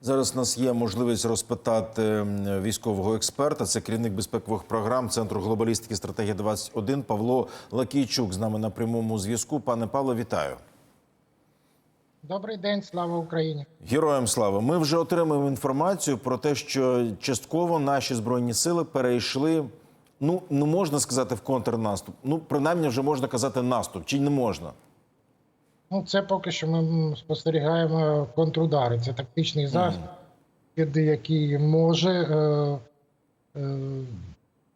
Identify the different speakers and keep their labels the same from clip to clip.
Speaker 1: Зараз у нас є можливість розпитати військового експерта. Це керівник безпекових програм Центру глобалістики стратегія 21 Павло Лакійчук з нами на прямому зв'язку. Пане Павло, вітаю.
Speaker 2: Добрий день, слава Україні.
Speaker 1: Героям слава. Ми вже отримуємо інформацію про те, що частково наші збройні сили перейшли. Ну не можна сказати в контрнаступ. Ну принаймні вже можна казати наступ, чи не можна?
Speaker 2: Ну, це поки що ми спостерігаємо контрудари. Це тактичний захід, який може, е, е,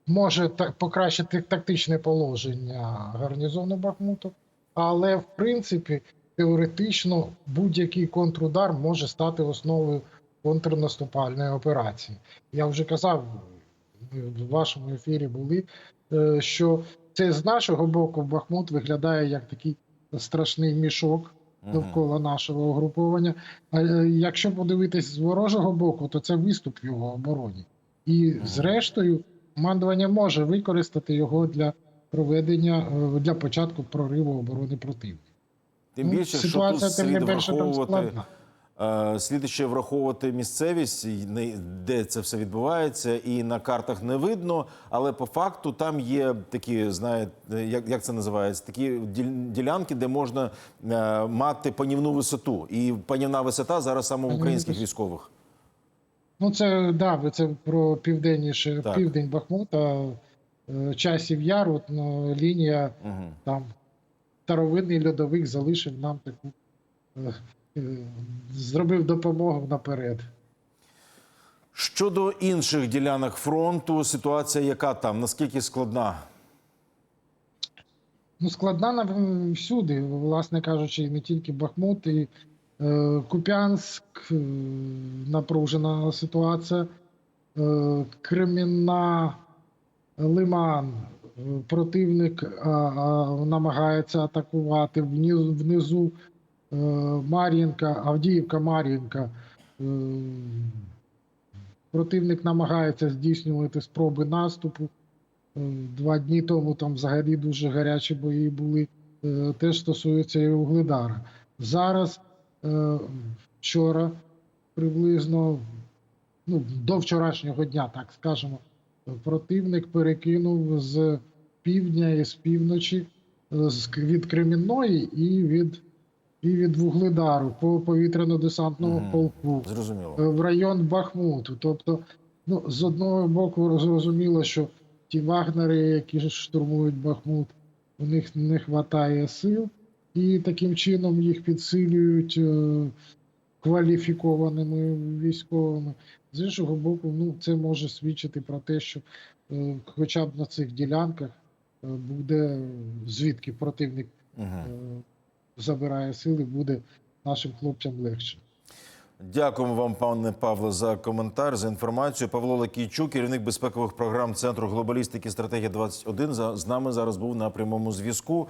Speaker 2: може покращити тактичне положення гарнізону Бахмуту, але в принципі теоретично будь-який контрудар може стати основою контрнаступальної операції. Я вже казав, ми в вашому ефірі були, е, що це з нашого боку Бахмут виглядає як такий страшний мішок довкола нашого угруповання. А е, якщо подивитись з ворожого боку, то це виступ в його обороні. І зрештою, командування може використати його для проведення е, для початку прориву оборони противника.
Speaker 1: Тим
Speaker 2: Ну,
Speaker 1: більше, що тут
Speaker 2: ситуація, тим не більше, там складна.
Speaker 1: Е, Слід ще враховувати місцевість, де це все відбувається, і на картах не видно. Але по факту там є такі, знаєте, як, як це називається, такі ділянки, де можна е, мати панівну висоту. І панівна висота зараз саме в українських військових.
Speaker 2: Ну, це да, це про південніше,
Speaker 1: Так.
Speaker 2: південь Бахмута, е, часів яр, от, ну, лінія
Speaker 1: Угу.
Speaker 2: там старовинний льодовик залишив нам таку, зробив допомогу наперед.
Speaker 1: Щодо інших ділянок фронту, ситуація яка там? Наскільки складна?
Speaker 2: Ну, складна всюди, власне кажучи, не тільки Бахмут, і е, Куп'янськ, е, напружена ситуація, е, Кремінна, Лиман. Е, Противник а, а, намагається атакувати внизу, внизу е, Мар'їнка, Авдіївка, Мар'їнка. Е, противник намагається здійснювати спроби наступу. Е, Два дні тому там взагалі дуже гарячі бої були. Е, Теж стосується і Угледара. Зараз, е, вчора, приблизно ну, до вчорашнього дня, так скажемо, противник перекинув з півдня і з півночі е, від Кремінної і від, і від Вугледару по повітряно-десантному
Speaker 1: Мгм.
Speaker 2: полку
Speaker 1: Зрозуміло.
Speaker 2: е, в район Бахмуту. Тобто, ну, з одного боку, зрозуміло, що ті вагнери, які штурмують Бахмут, у них не вистачає сил, і таким чином їх підсилюють е, кваліфікованими військовими. З іншого боку, ну, це може свідчити про те, що е, хоча б на цих ділянках е, буде звідки противник
Speaker 1: Угу.
Speaker 2: е, забирає сили, буде нашим хлопцям легше.
Speaker 1: Дякуємо вам, пане Павло, за коментар, за інформацію. Павло Лакійчук, керівник безпекових програм Центру глобалістики стратегія 21 за- з нами зараз був на прямому зв'язку.